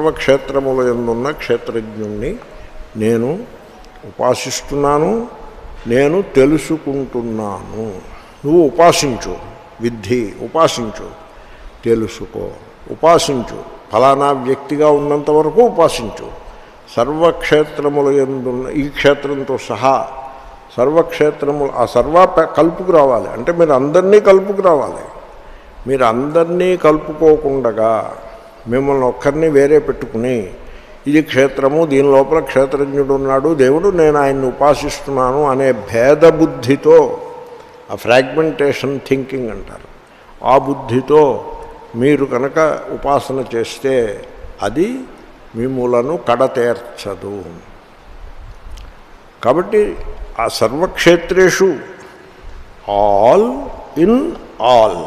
సర్వక్షేత్రముల ఎందున్న క్షేత్రజ్ఞుణ్ణి నేను ఉపాసిస్తున్నాను నేను తెలుసుకుంటున్నాను. నువ్వు ఉపాసించు విద్ధి ఉపాసించు తెలుసుకో ఉపాసించు. ఫలానా వ్యక్తిగా ఉన్నంత వరకు ఉపాసించు. సర్వక్షేత్రముల ఎందున్న ఈ క్షేత్రంతో సహా సర్వక్షేత్రములు ఆ సర్వ కలుపుకు రావాలి. అంటే మీరు అందరినీ కలుపుకు రావాలి. మీరు అందరినీ కలుపుకోకుండగా మిమ్మల్ని ఒక్కరిని వేరే పెట్టుకుని ఇది క్షేత్రము దీని లోపల క్షేత్రజ్ఞుడు ఉన్నాడు దేవుడు నేను ఆయన్ని ఉపాసిస్తున్నాను అనే భేద బుద్ధితో ఆ ఫ్రాగ్మెంటేషన్ థింకింగ్ అంటారు. ఆ బుద్ధితో మీరు కనుక ఉపాసన చేస్తే అది మిమ్ములను కడతేర్చదు. కాబట్టి ఆ సర్వక్షేత్రేషు all in all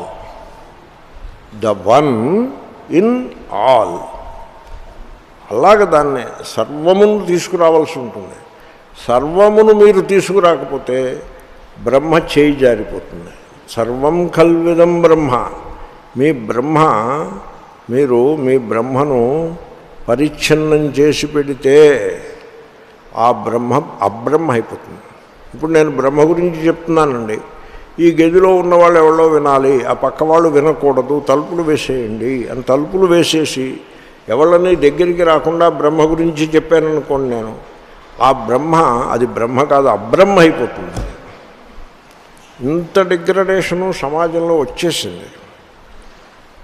the one in all. అలాగ దాన్ని సర్వమును తీసుకురావాల్సి ఉంటుంది. సర్వమును మీరు తీసుకురాకపోతే బ్రహ్మ చేయి జారిపోతుంది. సర్వం కల్విదం బ్రహ్మ. మీ బ్రహ్మ మీరు మీ బ్రహ్మను పరిచ్ఛిన్నం చేసి పెడితే ఆ బ్రహ్మ అబ్రహ్మ అయిపోతుంది. ఇప్పుడు నేను బ్రహ్మ గురించి చెప్తున్నానండి. ఈ గదిలో ఉన్న వాళ్ళు ఎవరో వినాలి ఆ పక్క వాళ్ళు వినకూడదు తలుపులు వేసేయండి అని తలుపులు వేసేసి ఎవళ్ళని దగ్గరికి రాకుండా బ్రహ్మ గురించి చెప్పాననుకోండి నేను. ఆ బ్రహ్మ అది బ్రహ్మ కాదు అబ్రహ్మ అయిపోతుంది. ఇంత డిగ్రడేషను సమాజంలో వచ్చేసింది.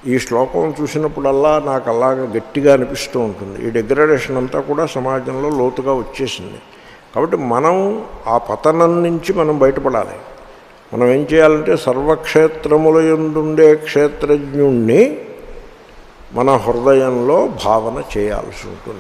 ఈ శ్లోకం చూసినప్పుడల్లా నాకు అలాగా గట్టిగా అనిపిస్తూ ఉంటుంది. ఈ డిగ్రడేషన్ అంతా కూడా సమాజంలో లోతుగా వచ్చేసింది. కాబట్టి మనం ఆ పతనం నుంచి మనం బయటపడాలి. మనం ఏం చేయాలంటే సర్వక్షేత్రముల ఎందుండే క్షేత్రజ్ఞుణ్ణి మన హృదయంలో భావన చేయాల్సి ఉంటుంది.